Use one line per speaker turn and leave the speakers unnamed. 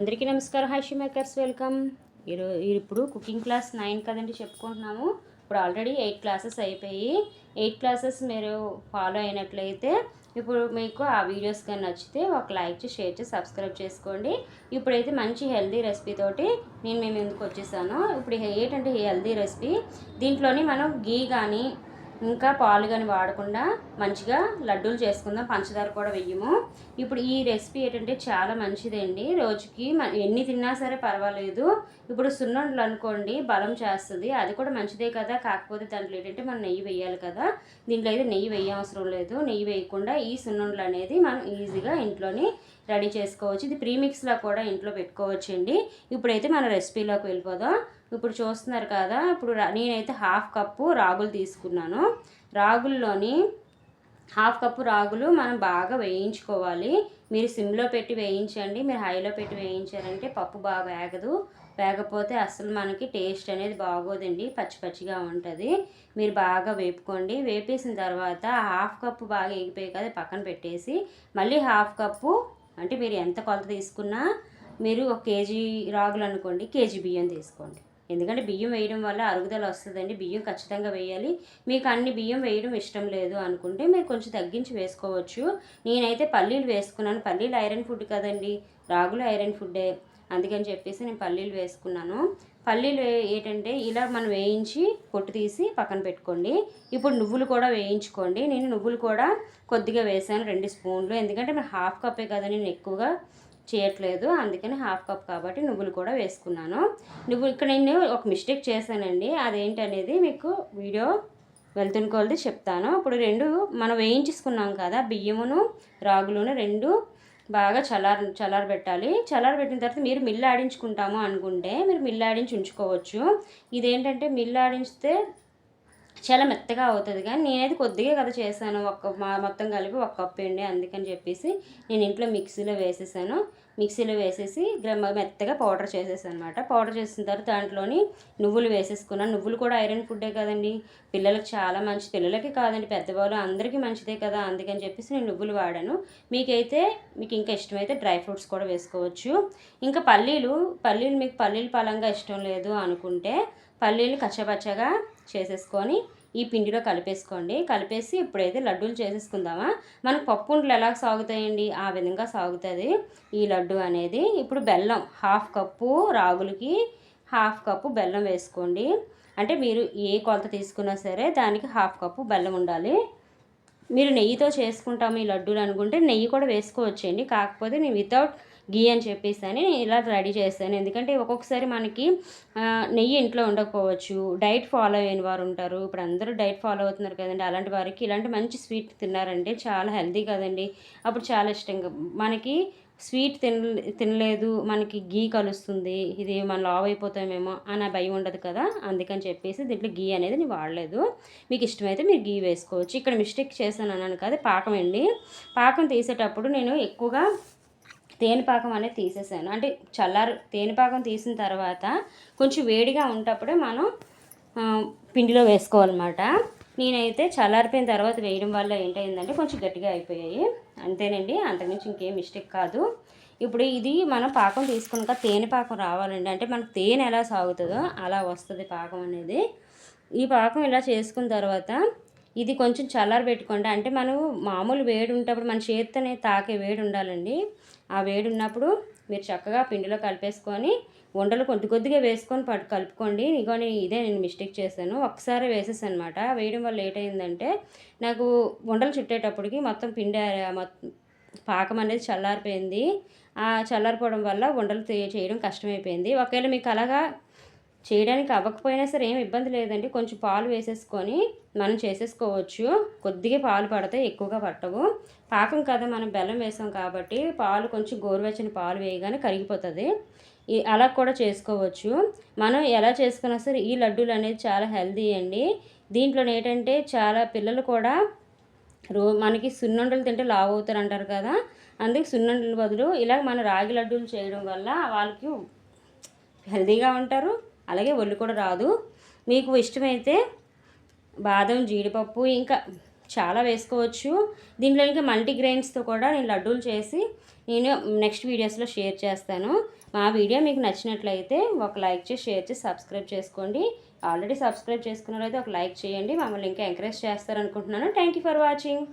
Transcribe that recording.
అందరికీ నమస్కారం. హాషి makers welcome ఈరో ఇప్పుడు కుకింగ్ క్లాస్ నైన్ కదండి చెప్పుకుంటున్నాము. ఇప్పుడు ఆల్రెడీ ఎయిట్ క్లాసెస్ అయిపోయి ఎయిట్ క్లాసెస్ మీరు ఫాలో అయినట్లయితే ఇప్పుడు మీకు ఆ వీడియోస్ కానీ నచ్చితే ఒక లైక్ చేసి షేర్ చేసి సబ్స్క్రైబ్ చేసుకోండి. ఇప్పుడైతే మంచి హెల్దీ రెసిపీ తోటి నేను మేము ఎందుకు వచ్చేసాను. ఇప్పుడు ఏంటంటే హెల్దీ రెసిపీ దీంట్లోని మనం గీ కానీ ఇంకా పాలు కానీ వాడకుండా మంచిగా లడ్డూలు చేసుకుందాం. పంచదార కూడా వెయ్యము. ఇప్పుడు ఈ రెసిపీ ఏంటంటే చాలా మంచిదండి. రోజుకి ఎన్ని తిన్నా సరే పర్వాలేదు. ఇప్పుడు సున్నుండలు అనుకోండి బలం చేస్తుంది. అది కూడా మంచిదే కదా. కాకపోతే దాంట్లో ఏంటంటే మనం నెయ్యి వేయాలి కదా. దీంట్లో అయితే నెయ్యి వేయవసరం లేదు. నెయ్యి వేయకుండా ఈ సున్నుండలు అనేది మనం ఈజీగా ఇంట్లోనే రెడీ చేసుకోవచ్చు. ఇది ప్రీమిక్స్లో కూడా ఇంట్లో పెట్టుకోవచ్చండి. ఇప్పుడైతే మన రెసిపీలోకి వెళ్ళిపోదాం. ఇప్పుడు చూస్తున్నారు కదా ఇప్పుడు నేనైతే హాఫ్ కప్పు రాగులు తీసుకున్నాను. రాగుల్లోని హాఫ్ కప్పు రాగులు మనం బాగా వేయించుకోవాలి. మీరు సిమ్లో పెట్టి వేయించండి మీరు హైలో పెట్టి వేయించారంటే పప్పు బాగా వేగదు. వేగపోతే అసలు మనకి టేస్ట్ అనేది బాగోదండి పచ్చి పచ్చిగా ఉంటుంది. మీరు బాగా వేపుకోండి. వేపేసిన తర్వాత హాఫ్ కప్పు బాగా ఎగిపోయి కదా పక్కన పెట్టేసి మళ్ళీ హాఫ్ కప్పు అంటే మీరు ఎంత కొలత తీసుకున్నా మీరు ఒక కేజీ రాగులు అనుకోండి కేజీ బియ్యం తీసుకోండి. ఎందుకంటే బియ్యం వేయడం వల్ల అరుగుదల వస్తుందండి. బియ్యం ఖచ్చితంగా వేయాలి. మీకు అన్ని బియ్యం వేయడం ఇష్టం లేదు అనుకుంటే మీరు కొంచెం తగ్గించి వేసుకోవచ్చు. నేనైతే పల్లీలు వేసుకున్నాను. పల్లీలు ఐరన్ ఫుడ్ కదండి. రాగులు ఐరన్ ఫుడ్డే. అందుకని చెప్పేసి నేను పల్లీలు వేసుకున్నాను. పల్లీలు ఏంటంటే ఇలా మనం వేయించి పొట్టు తీసి పక్కన పెట్టుకోండి. ఇప్పుడు నువ్వులు కూడా వేయించుకోండి. నేను నువ్వులు కూడా కొద్దిగా వేసాను. రెండు స్పూన్లు. ఎందుకంటే నేను హాఫ్ కప్పే కదా. నేను ఎక్కువగా చేయట్లేదు. అందుకని హాఫ్ కప్ కాబట్టి నువ్వులు కూడా వేసుకున్నాను. నువ్వు ఇక్కడ నేను ఒక మిస్టేక్ చేశానండి. అదేంటనేది మీకు వీడియో వెళ్తున్న కొలది చెప్తాను. ఇప్పుడు రెండు మనం వేయించుకున్నాం కదా బియ్యమును రాగులను రెండు బాగా చల్లార చల్లారబెట్టాలి. చల్లారబెట్టిన తర్వాత మీరు మిల్లు ఆడించుకుంటాము అనుకుంటే మీరు మిల్లు ఆడించి ఉంచుకోవచ్చు. ఇదేంటంటే మిల్లు ఆడించితే చాలా మెత్తగా అవుతుంది. కానీ నేనైతే కొద్దిగా కదా చేశాను. ఒక్క మా మొత్తం కలిపి ఒక కప్ అండి అందుకని చెప్పేసి నేను ఇంట్లో మిక్సీలో వేసేసాను. మిక్సీలో వేసేసి గ్రమ మెత్తగా పౌడర్ చేసేసాను అనమాట పౌడర్ చేసిన తర్వాత దాంట్లోని నువ్వులు వేసేసుకున్నాను నువ్వులు కూడా ఐరన్ ఫుడ్డే కదండి. పిల్లలకు చాలా మంచి పిల్లలకి కాదండి పెద్దవాళ్ళు అందరికీ మంచిదే కదా అందుకని చెప్పేసి నేను నువ్వులు వాడాను. మీకైతే మీకు ఇంకా ఇష్టమైతే డ్రై ఫ్రూట్స్ కూడా వేసుకోవచ్చు. ఇంకా పల్లీలు పల్లీలు మీకు పల్లీలు పలంగా ఇష్టం లేదు అనుకుంటే పల్లీలు కచ్చపచ్చగా చేసేసుకొని ఈ పిండిలో కలిపేసుకోండి. కలిపేసి ఇప్పుడైతే లడ్డూలు చేసేసుకుందామా. మనకు పప్పు ఉండలు ఎలా సాగుతాయండి? ఆ విధంగా సాగుతుంది. ఈ లడ్డు అనేది ఇప్పుడు బెల్లం హాఫ్ కప్పు రాగులకి హాఫ్ కప్పు బెల్లం వేసుకోండి. అంటే మీరు ఏ కొలత తీసుకున్నా సరే దానికి హాఫ్ కప్పు బెల్లం ఉండాలి. మీరు నెయ్యితో చేసుకుంటాము ఈ లడ్డూలు అనుకుంటే నెయ్యి కూడా వేసుకోవచ్చండి. కాకపోతే నేను వితౌట్ గీ అని చెప్పేసి అని ఇలా రెడీ చేస్తాను. ఎందుకంటే ఒక్కొక్కసారి మనకి నెయ్యి ఇంట్లో ఉండకపోవచ్చు. డైట్ ఫాలో అయిన వారు ఉంటారు. ఇప్పుడు అందరూ డైట్ ఫాలో అవుతున్నారు కదండి. అలాంటి వారికి ఇలాంటి మంచి స్వీట్ తిన్నారంటే చాలా హెల్తీ కదండి. అప్పుడు చాలా ఇష్టంగా మనకి స్వీట్ తిన తినలేదు మనకి గీ కలుస్తుంది ఇది మనం లావ్ అయిపోతామేమో అని ఆ భయం ఉండదు కదా. అందుకని చెప్పేసి దీంట్లో గీ అనేది నేను వాడలేదు. మీకు ఇష్టమైతే మీరు గీ వేసుకోవచ్చు. ఇక్కడ మిస్టేక్ చేశాను అన్నాను కదా పాకం అండి. పాకం తీసేటప్పుడు నేను ఎక్కువగా తేనె పాకం అనేది తీసేసాను. అంటే చల్లారు తేనె పాకం తీసిన తర్వాత కొంచెం వేడిగా ఉన్నప్పుడే మనం పిండిలో వేసుకోవాలన్నమాట. నేనైతే చల్లారిపోయిన తర్వాత వేయడం వల్ల ఏంటైందంటే కొంచెం గట్టిగా అయిపోయాయి. అంతేనండి అంతకుమించి ఇంకేం మిస్టేక్ కాదు. ఇప్పుడు ఇది మనం పాకం తీసుకున్నాక తేనె పాకం రావాలండి. అంటే మనకు తేనె ఎలా సాగుతుందో అలా వస్తుంది పాకం అనేది. ఈ పాకం ఇలా చేసుకున్న తర్వాత ఇది కొంచెం చల్లారి పెట్టుకోండి అంటే మనం మామూలు వేడి ఉంటప్పుడు మన చేత్తోనే తాకే వేడి ఉండాలండి. ఆ వేడి ఉన్నప్పుడు మీరు చక్కగా పిండిలో కలిపేసుకొని ఉండలు కొద్ది కొద్దిగా వేసుకొని పట్టు కలుపుకోండి. ఇగోని ఇదే నేను మిస్టేక్ చేశాను. ఒకసారి వేసేసాను అనమాట వేయడం వల్ల లేట్ అయిందంటే నాకు ఉండలు చుట్టేటప్పటికి మొత్తం పిండి మొత్తం పాకం అనేది చల్లారిపోయింది. ఆ చల్లారిపోవడం వల్ల ఉండలు చేయడం కష్టమైపోయింది. ఒకవేళ మీకు అలాగా చేయడానికి అవ్వకపోయినా సరే ఏం ఇబ్బంది లేదండి. కొంచెం పాలు వేసేసుకొని మనం చేసేసుకోవచ్చు. కొద్దిగా పాలు పడతాయి ఎక్కువగా పట్టవు. పాకం కదా మనం బెల్లం వేసాం కాబట్టి పాలు కొంచెం గోరువెచ్చని పాలు వేయగానే కరిగిపోతుంది. అలా కూడా చేసుకోవచ్చు. మనం ఎలా చేసుకున్నా సరే ఈ లడ్డూలు అనేది చాలా హెల్దీ అండి. దీంట్లో ఏంటంటే చాలా పిల్లలు కూడా రో మనకి సున్నుండలు తింటే లావు అవుతారు అంటారు కదా అందుకే సున్నుండల బదులు ఇలా మన రాగి లడ్డూలు చేయడం వల్ల వాళ్ళకి హెల్దీగా ఉంటారు. అలాగే ఒళ్ళు కూడా రాదు. మీకు ఇష్టమైతే బాదం జీడిపప్పు ఇంకా చాలా వేసుకోవచ్చు. దీంట్లో ఇంకా మల్టీగ్రెయిన్స్తో కూడా నేను లడ్డూలు చేసి నేను నెక్స్ట్ వీడియోస్లో షేర్ చేస్తాను. మా వీడియో మీకు నచ్చినట్లయితే ఒక లైక్ చేసి షేర్ చేసి సబ్స్క్రైబ్ చేసుకోండి. ఆల్రెడీ సబ్స్క్రైబ్ చేసుకున్నారైతే ఒక లైక్ చేయండి. మమ్మల్ని ఇంకా encourage చేస్తారనుకుంటున్నాను. Thank you for watching.